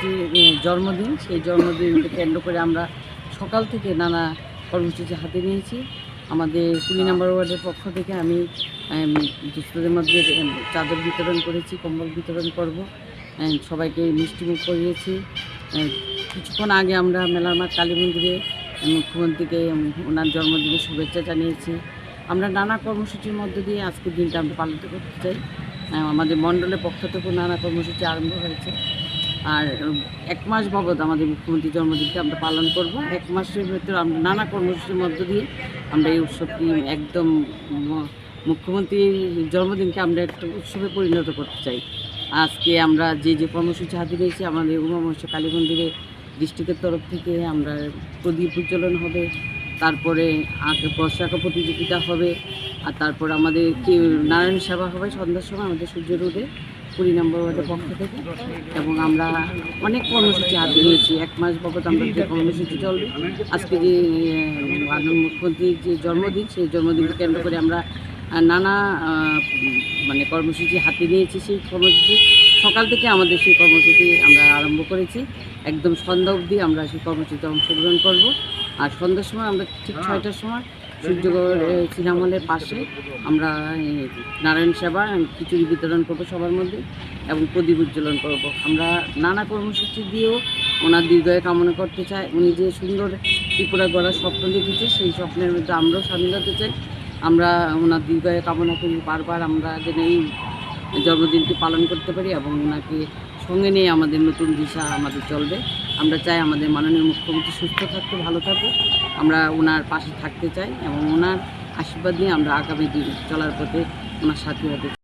মুখ্যমন্ত্রীর জন্মদিন, সেই জন্মদিনকে কেন্দ্র করে আমরা সকাল থেকে নানা কর্মসূচি হাতে নিয়েছি। আমাদের কুড়ি নম্বর ওয়ার্ডের পক্ষ থেকে আমি দুস্থদের মধ্যে চাদর বিতরণ করেছি, কম্বল বিতরণ করব। সবাইকে মিষ্টিমুখ করিয়েছি। কিছুক্ষণ আগে আমরা মেলার মাঠ কালী মন্দিরে মুখ্যমন্ত্রীকে ওনার জন্মদিনে শুভেচ্ছা জানিয়েছি। আমরা নানা কর্মসূচির মধ্য দিয়ে আজকের দিনটা আমরা পালন করতে চাই। আমাদের মণ্ডলের পক্ষ থেকেও নানা কর্মসূচি আরম্ভ হয়েছে। আর এক মাস বাবদ আমাদের মুখ্যমন্ত্রীর জন্মদিনকে আমরা পালন করব। এক মাসের ভেতর আমরা নানা কর্মসূচির মধ্য দিয়ে আমরা এই উৎসবটি একদম মুখ্যমন্ত্রীর জন্মদিনকে আমরা একটা উৎসবে পরিণত করতে চাই। আজকে আমরা যে যে কর্মসূচি হাতে নিয়েছি আমাদের উমা মহেশ কালী মন্দিরে ডিস্ট্রিক্টের তরফ থেকে আমরা প্রদীপ উজ্জ্বলন হবে, তারপরে আঁকে, বর্ষাকা প্রতিযোগিতা হবে আর তারপর আমাদের কি, নারায়ণ সেবা হবে সন্ধ্যার সময় আমাদের সূর্য রোডে কুড়ি নম্বর ওয়ার্ডের পক্ষ থেকে। এবং আমরা অনেক কর্মসূচি হাতে নিয়েছি। এক মাস বাবদ আমরা যে কর্মসূচি চলবে। আজকে যে মাননীয় মুখ্যমন্ত্রীর যে জন্মদিন, সেই জন্মদিনকে কেন্দ্র করে আমরা নানা মানে কর্মসূচি হাতে নিয়েছি সেই কর্মসূচি। সকাল থেকে আমাদের সেই কর্মসূচি আমরা আরম্ভ করেছি। একদম সন্ধ্যা অবধি আমরা সেই কর্মসূচিতে অংশগ্রহণ করব। আর সন্ধ্যার সময় আমরা ঠিক ছয়টার সময় সূর্যগড় সিনেমা হলের পাশে আমরা নারায়ণ সেবা খিচুড়ি বিতরণ করব সবার মধ্যে এবং প্রদীপ উজ্জ্বলন করব। আমরা নানা কর্মসূচি দিয়েও ওনার দীর্ঘায় কামনা করতে চাই। উনি যে সুন্দর ত্রিপুরা গড়ার স্বপ্ন দেখেছে, সেই স্বপ্নের মধ্যে আমরাও সামিল হতে চাই। আমরা ওনার দীর্ঘায় কামনা করি, বারবার আমরা যেন এই জন্মদিনটি পালন করতে পারি এবং ওনাকে সঙ্গে নিয়ে আমাদের নতুন দিশা আমাদের চলবে। আমরা চাই আমাদের মাননীয় মুখ্যমন্ত্রী সুস্থ থাকতে, ভালো থাকুক। আমরা ওনার পাশে থাকতে চাই এবং ওনার আশীর্বাদ নিয়ে আমরা আগামী দিন চলার পথে ওনার সাথী হতে